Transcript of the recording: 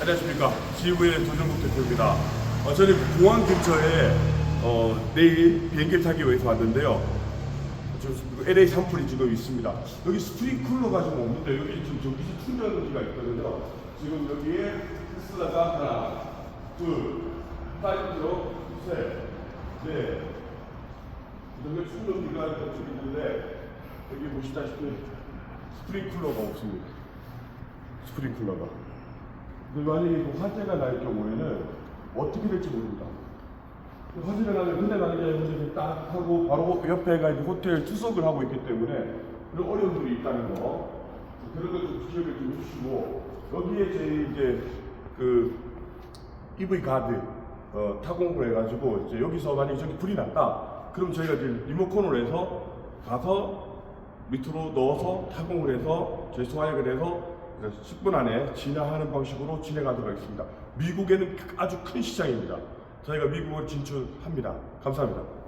안녕하십니까. 지구의 도전국 대표입니다. 어, 저는 공항 근처에 어, 내일 비행기를 타기 위해서 왔는데요. LA 산불이 지금 있습니다. 여기 스프링클러가 지금 없는데 여기 지금 전기세 충전기가 있거든요. 지금 여기에 테슬라가 하나, 둘, 파이브, 셋, 넷. 여기 충전기가 저기 있는데 여기 보시다시피 스프링클러가 없습니다. 스프링클러가. 근데 만약에 그 화재가 날 경우에는 어떻게 될지 모릅니다. 그 화재가 나면 근데 만약에 여러분들이 딱 하고 바로 옆에가 이제 호텔 투석을 하고 있기 때문에 그런 어려움들이 있다는 거 그런 것좀 기억을 좀 해주시고 여기에 제 이제 그 EV 가드 어, 타공을 해가지고 이제 여기서 만약에 저기 불이 났다 그럼 저희가 이제 리모컨으로 해서 가서 밑으로 넣어서 타공을 해서 저희 소화액을 해 서 10분 안에 진화하는 방식으로 진행하도록 하겠습니다. 미국에는 아주 큰 시장입니다. 저희가 미국을 진출합니다. 감사합니다.